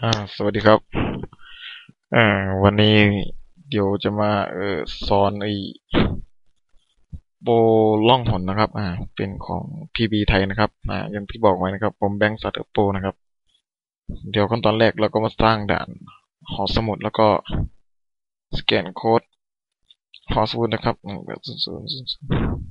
อ่าสวัสดีครับอ่าวันนี้เดี๋ยวจะมาเออสอนไอโปรล่องหนนะครับ อ่า เป็นของ PB ไทยนะครับ อ่าอย่างที่บอกไว้นะครับ ผมแบงค์สัตว์โปรนะครับ เดี๋ยวขั้นตอนแรกเราก็มาสร้างด่านหอสมุดแล้วก็สแกนโค้ดหอสมุดนะครับแบบศูนย์ศูนย์ศูนย์ศูนย์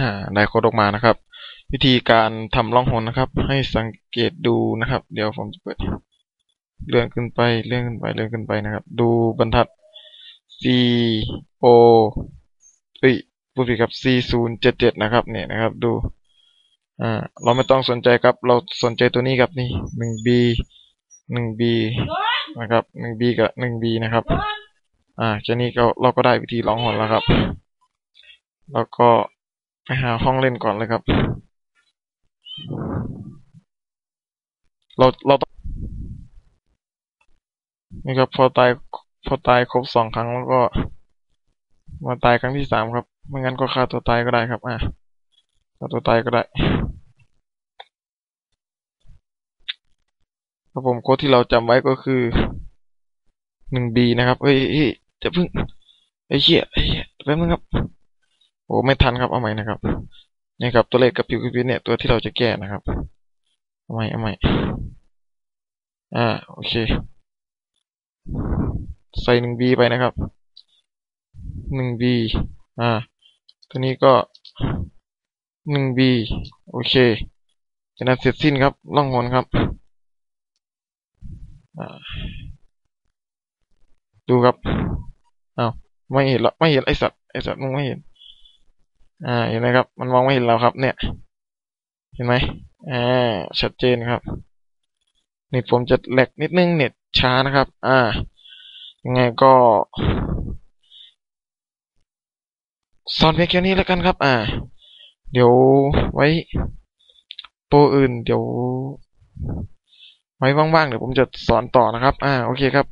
อ่าได้โค้ดออกมานะครับ วิธีการทำล่องหนนะครับ ให้สังเกตดูนะครับ เดี๋ยวผมจะเปิดเลื่อนขึ้นไปเลื่อนขึ้นไปเลื่อนขึ้นไปนะครับ ดูบรรทัด C O เอ้ยพูดผิดครับ C ศูนย์เจ็ดเจ็ดนะครับเนี่ยนะครับดูอ่าเราไม่ต้องสนใจครับ เราสนใจตัวนี้ครับนี่หนึ่ง B หนึ่ง B นะครับหนึ่ง B กับหนึ่ง B นะครับอ่าแค่นี้ก็เราก็ได้วิธีร้องหนแล้วครับ แล้วก็ ไปหาห้องเล่นก่อนเลยครับ เราเราต้องนี่ครับ พอตายพอตายครบสองครั้งแล้วก็ มาตายครั้งที่สามครับ ไม่งั้นก็ฆ่าตัวตายก็ได้ครับ อ่าฆ่าตัวตายก็ได้ครับผมโค้ดที่เราจำไว้ก็คือหนึ่งบีนะครับเฮ้ยเฮ้ยจะพึ่งไอ้เหี้ยไอ้เหี้ยแป๊บนึงครับ โอ้ไม่ทันครับเอาใหม่นะครับนี่ครับตัวเลขกับผิวกับผิวเนี่ยตัวที่เราจะแก้นะครับเอาใหม่เอาใหม่อ่าโอเค ใส่หนึ่งบีไปนะครับหนึ่งบีอ่า ตัวนี้ก็หนึ่งบีโอเคจะนั้นเสร็จสิ้นครับล่องหนครับดูครับอ้าวไม่เห็นหรอไม่เห็นไอสัตว์ไอสัตว์มึงไม่เห็น อ่าเห็นไหมครับ มันมองไม่เห็นเราครับ เนี่ย เห็นไหมอ่าชัดเจนครับเน็ตผมจะแหลกนิดนึงเน็ตช้านะครับ อ่า ยังไงก็สอนเพียงแค่นี้แล้วกันครับ อ่า เดี๋ยวไว้โปรอื่น เดี๋ยว ไว้ว่างๆเดี๋ยวผมจะสอนต่อนะครับ อ่า โอเคครับ